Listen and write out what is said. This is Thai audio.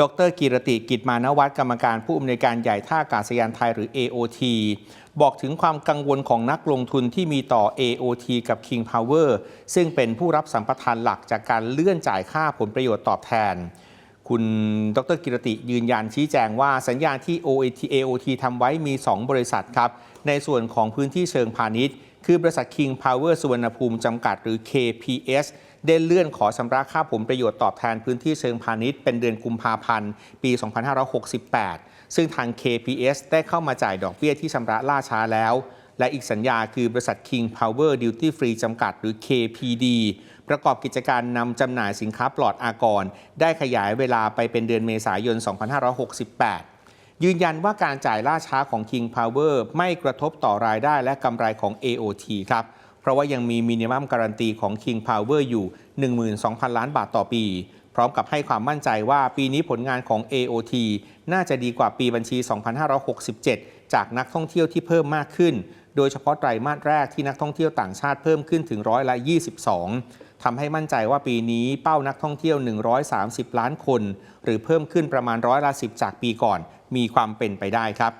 ดรกิรติกิจมานวัฒน์กรรมการผู้อำนวยการใหญ่ท่าอากาศยานไทยหรือ AOT บอกถึงความกังวลของนักลงทุนที่มีต่อ AOT กับ King Power ซึ่งเป็นผู้รับสัมปทานหลักจากการเลื่อนจ่ายค่าผลประโยชน์ตอบแทน คุณดรกิรติยืนยันชี้แจงว่าสัญญาที่ OAT AOT ทำไว้มี 2 บริษัทครับ ในส่วนของพื้นที่เชิงพาณิชย์ คือบริษัท King Power สุวรรณภูมิจำกัดหรือ KPS ได้เลื่อนขอชำระค่าผลประโยชน์ตอบแทนพื้นที่เชิงพาณิชย์เป็นเดือนกุมภาพันธ์ ปี 2568 ซึ่งทาง KPS ได้เข้ามาจ่ายดอกเบี้ยที่ชำระล่าช้าแล้ว และอีกสัญญาคือบริษัท King Power Duty Free จำกัด หรือ KPD ประกอบกิจการนำจำหน่ายสินค้าปลอดอากร ได้ขยายเวลาไปเป็นเดือนเมษายน 2568 ยืนยันว่าการจ่ายล่าช้าของ King Power ไม่กระทบต่อรายได้และกำไรของ AOT ครับ เพราะว่ายังมีมินิมัมการันตีของ King Power อยู่ 12,000 ล้านบาทต่อปี พร้อมกับให้ความมั่นใจว่าปีนี้ผลงานของ AOT น่าจะดีกว่าปีบัญชี 2567 จากนักท่องเที่ยวที่เพิ่มมากขึ้น โดยเฉพาะไตรมาสแรกที่นักท่องเที่ยวต่างชาติเพิ่มขึ้นถึงร้อยละ 22ทำให้มั่นใจว่าปีนี้เป้านักท่องเที่ยว 130 ล้านคน หรือเพิ่มขึ้นประมาณร้อยละ 10 จากปีก่อน มีความเป็นไปได้ครับ